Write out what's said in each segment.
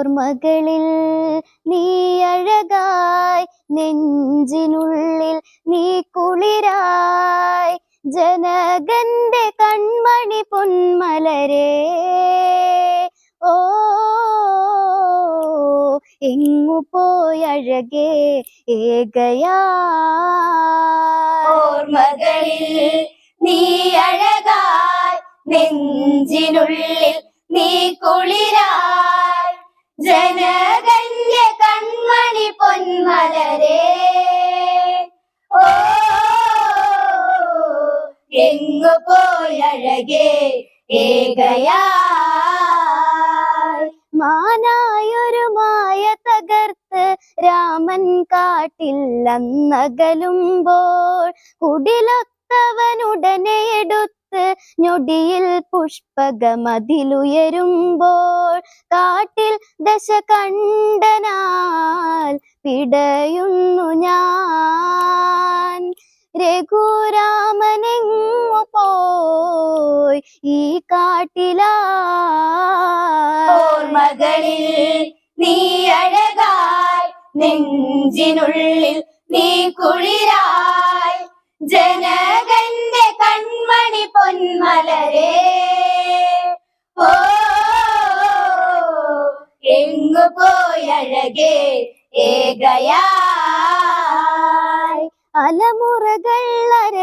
ഓർമ്മകളിൽ നീ അഴകായി നെഞ്ചിനുള്ളിൽ നീ കുളിരായി. ജനകന്റെ കൺമണി പൊന്മലരേ ഓ എങ്ങു പോയഴകേ ഏകയാ നീ അഴകായി നെഞ്ചിനുള്ളിൽ നീ കുളിരായി. ജനകന്യ കൺമണി പൊന്മലരേ. ഓ എങ്ങു പോയഴകേ മാനായൊരു മായ തകർത്ത് രാമൻ കാട്ടിൽ അന്നകലുമ്പോൾ കുടിലൊത്തവനുടനെ എടുത്ത് ഞൊടിയിൽ പുഷ്പകമതിലുയരുമ്പോൾ കാട്ടിൽ ദശ കണ്ടനാൽ പിടയുന്നു ഞാൻ. രഘുരാമനെങ്ങു പോയി ഈ കാട്ടിലാ? മകളിൽ നീ അഴകായി നെഞ്ചിനുള്ളിൽ നീ കുളിരായി. ജനകന്റെ കൺമണി പൊന്മലരെ. ഓ എങ്ങു പോയഴകേ ഏകയായി അലമുറകൾ ഏകാകിനി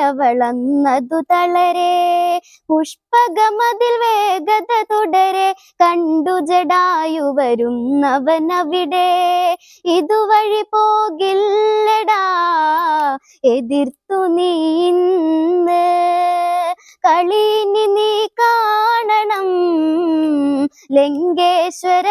അവളന്നതു തളരെ. പുഷ്പകമതിൽ വേഗത തുടരെ. കണ്ടു ജടായു വരുന്നവനവിടെ. ഇതുവഴി പോകില്ലടാ. എതിർത്തു നീ ഇന്ന് കളിനി നീ കാണണം. ലിംഗേശ്വര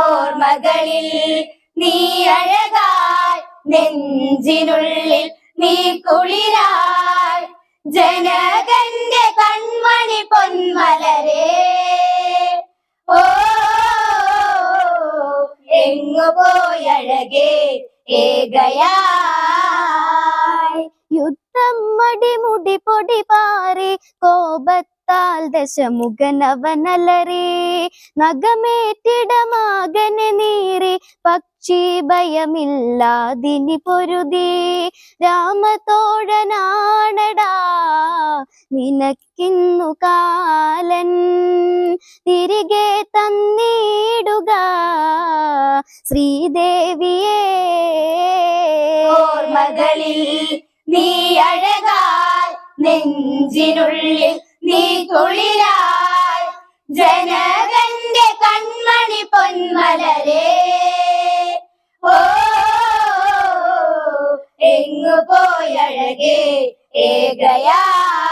ഓർമ്മകളിൽ നീ അഴകാൽ നെഞ്ചിനുള്ളിൽ നീ കുളിരായി ജനകന്റെ കൺമണി പൊന്മലരെ. ഓ എങ്ങു പോയഴകേ ഏകയായി. യുദ്ധം മടിമുടി പൊടി പാറി കോപത്താൽ ദശമുഖനവനലറി നഗമേറ്റിടമാകനെ നീറി പക്ഷി ഭയമില്ലാതിനി പൊരുതി. രാമതോഴനാണടാ. നിനക്കിന്നു കാലൻ തിരികെ തന്നിടുക. ശ്രീദേവിയെ. ഓർമ്മകളിൽ നീ അഴകാൽ നെഞ്ചിനുള്ളിൽ നീ കുളിരായി ജനകന്റെ എങ്ങു പോയഴകേ ഏകയായി